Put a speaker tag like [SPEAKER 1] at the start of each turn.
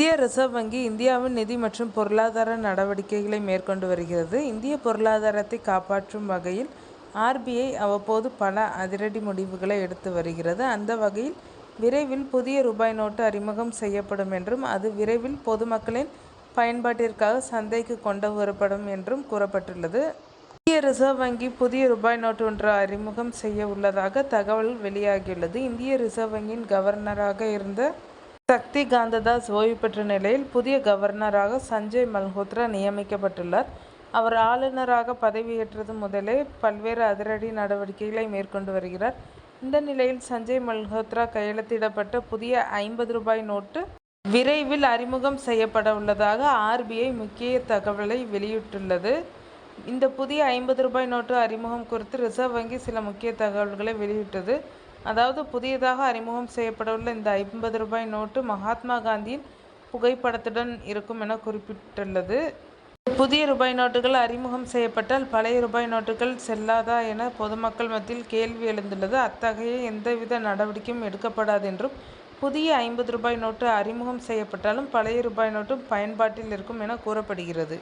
[SPEAKER 1] Reserve வங்கி இந்தியாவின் நிதி மற்றும் பொருளாதார நடவடிக்கைகளை மேற்கொண்டு வருகிறது. இந்திய பொருளாதாரத்தை காப்பாற்றும் வகையில் ஆர்பிஐ அவ்வப்போது பல அதிரடி முடிவுகளை எடுத்து வருகிறது. அந்த வகையில் விரைவில் புதிய ரூபாய் நோட்டு அறிமுகம் செய்யப்படும் என்றும் அது விரைவில் பொதுமக்களின் பயன்பாட்டிற்காக சந்தைக்கு கொண்டு வரப்படும் என்றும் கூறப்பட்டுள்ளது. இந்திய ரிசர்வ் வங்கி புதிய ரூபாய் நோட்டு ஒன்றை அறிமுகம் செய்ய உள்ளதாக தகவல் வெளியாகியுள்ளது. இந்திய ரிசர்வ் வங்கியின் கவர்னராக இருந்த சக்தி காந்ததாஸ் ஓய்வு பெற்ற நிலையில் புதிய கவர்னராக சஞ்சய் மல்ஹோத்ரா நியமிக்கப்பட்டுள்ளார். அவர் ஆளுநராக பதவியேற்றது முதலே பல்வேறு அதிரடி நடவடிக்கைகளை மேற்கொண்டு வருகிறார். இந்த நிலையில் சஞ்சய் மல்ஹோத்ரா கையெழுத்திடப்பட்ட புதிய ஐம்பது ரூபாய் நோட்டு விரைவில் அறிமுகம் செய்யப்பட உள்ளதாக ஆர்பிஐ முக்கிய தகவலை வெளியிட்டுள்ளது. இந்த புதிய ஐம்பது ரூபாய் நோட்டு அறிமுகம் குறித்து ரிசர்வ் வங்கி சில முக்கிய தகவல்களை வெளியிட்டது. அதாவது புதியதாக அறிமுகம் செய்யப்படவுள்ள இந்த ஐம்பது ரூபாய் நோட்டு மகாத்மா காந்தியின் புகைப்படத்துடன் இருக்கும் என குறிப்பிட்டுள்ளது. புதிய ரூபாய் நோட்டுகள் அறிமுகம் செய்யப்பட்டால் பழைய ரூபாய் நோட்டுகள் செல்லாதா என பொதுமக்கள் மத்தியில் கேள்வி எழுந்துள்ளது. அத்தகைய எந்தவித நடவடிக்கையும் எடுக்கப்படாது என்றும் புதிய ஐம்பது ரூபாய் நோட்டு அறிமுகம் செய்யப்பட்டாலும் பழைய ரூபாய் நோட்டு பயன்பாட்டில் இருக்கும் என கூறப்படுகிறது.